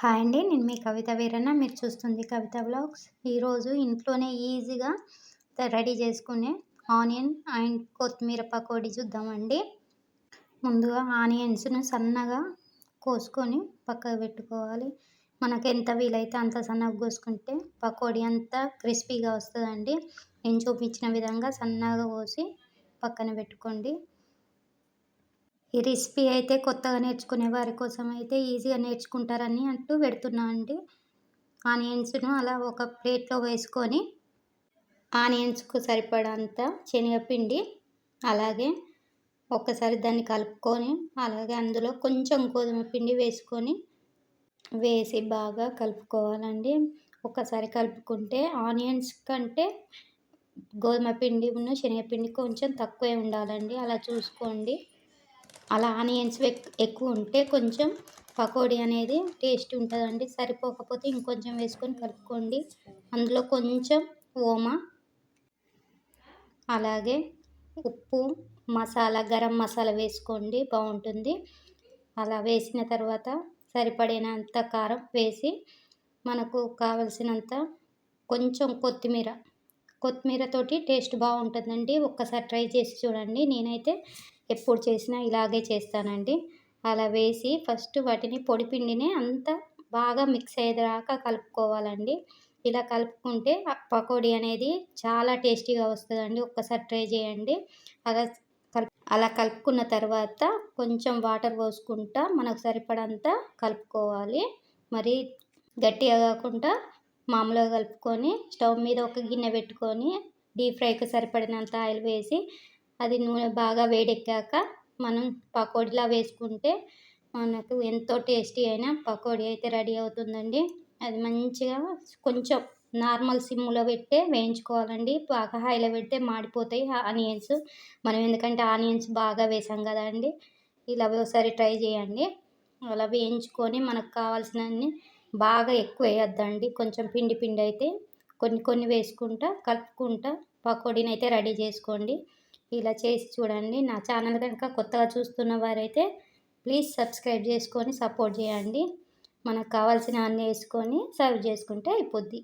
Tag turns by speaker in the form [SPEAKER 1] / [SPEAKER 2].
[SPEAKER 1] Hi అండి నేను మీ కవిత వీరన్న. మీరు చూస్తుంది కవిత బ్లాగ్స్. ఈరోజు ఇంట్లోనే ఈజీగా రెడీ చేసుకునే ఆనియన్ అండ్ కొత్తిమీర పకోడీ చూద్దామండి ముందుగా ఆనియన్స్ను సన్నగా కోసుకొని పక్కకు పెట్టుకోవాలి. మనకు ఎంత వీలైతే అంత సన్నగా కోసుకుంటే పకోడీ అంతా క్రిస్పీగా వస్తుందండి. నేను చూపించిన విధంగా సన్నగా కోసి పక్కన పెట్టుకోండి. ఈ రెసిపీ అయితే కొత్తగా నేర్చుకునే వారి కోసం అయితే ఈజీగా నేర్చుకుంటారని అంటూ పెడుతున్నా అండి. ఆనియన్స్ను అలా ఒక ప్లేట్లో వేసుకొని ఆనియన్స్కు సరిపడంత శనగపిండి అలాగే ఒక్కసారి దాన్ని కలుపుకొని అలాగే అందులో కొంచెం గోధుమ పిండి వేసుకొని వేసి బాగా కలుపుకోవాలండి. ఒకసారి కలుపుకుంటే ఆనియన్స్ కంటే గోధుమ పిండి శనగపిండి కొంచెం తక్కువే ఉండాలండి. అలా చూసుకోండి. అలా ఆనియన్స్ ఎక్కువ ఉంటే కొంచెం పకోడీ అనేది టేస్ట్ ఉంటుందండి. సరిపోకపోతే ఇంకొంచెం వేసుకొని కలుపుకోండి. అందులో కొంచెం ఓమా అలాగే ఉప్పు మసాలా గరం మసాలా వేసుకోండి బాగుంటుంది. అలా వేసిన తర్వాత సరిపడినంత కారం వేసి మనకు కావలసినంత కొంచెం కొత్తిమీర కొత్తిమీరతోటి టేస్ట్ బాగుంటుందండి. ఒక్కసారి ట్రై చేసి చూడండి. నేనైతే ఎప్పుడు చేసినా ఇలాగే చేస్తానండి. అలా వేసి ఫస్ట్ వాటిని పొడి పిండిని అంతా బాగా మిక్స్ అయ్యేదాకా కలుపుకోవాలండి. ఇలా కలుపుకుంటే పకోడీ అనేది చాలా టేస్టీగా వస్తుందండి. ఒక్కసారి ట్రై చేయండి. అలా కలుపు అలా కలుపుకున్న తర్వాత కొంచెం వాటర్ పోసుకుంటా మనకు సరిపడంత కలుపుకోవాలి. మరి గట్టిగా కాకుండా మామూలుగా కలుపుకొని స్టవ్ మీద ఒక గిన్నె పెట్టుకొని డీప్ ఫ్రైకి సరిపడినంత ఆయిల్ వేసి అది నూనె బాగా వేడెక్కాక మనం పకోడీలా వేసుకుంటే మనకు ఎంతో టేస్టీ అయిన పకోడీ అయితే రెడీ అవుతుందండి. అది మంచిగా కొంచెం నార్మల్ సిమ్లో పెట్టే వేయించుకోవాలండి. బాగా హైలో పెడితే మాడిపోతాయి ఆనియన్స్. మనం ఎందుకంటే ఆనియన్స్ బాగా వేసాం కదండి ఇలా ఒకసారి ట్రై చేయండి. అలా వేయించుకొని మనకు కావాల్సినన్ని బాగా ఎక్కువ వేయొద్దండి. కొంచెం పిండి పిండి అయితే కొన్ని కొన్ని వేసుకుంటా కలుపుకుంటా పకోడీని అయితే రెడీ చేసుకోండి. ఇలా చేసి చూడండి. నా ఛానల్ కనుక కొత్తగా చూస్తున్న వారైతే ప్లీజ్ సబ్స్క్రైబ్ చేసుకొని సపోర్ట్ చేయండి. మనకు కావాల్సిన అన్నీ వేసుకొని సర్వ్ చేసుకుంటే అయిపోద్ది.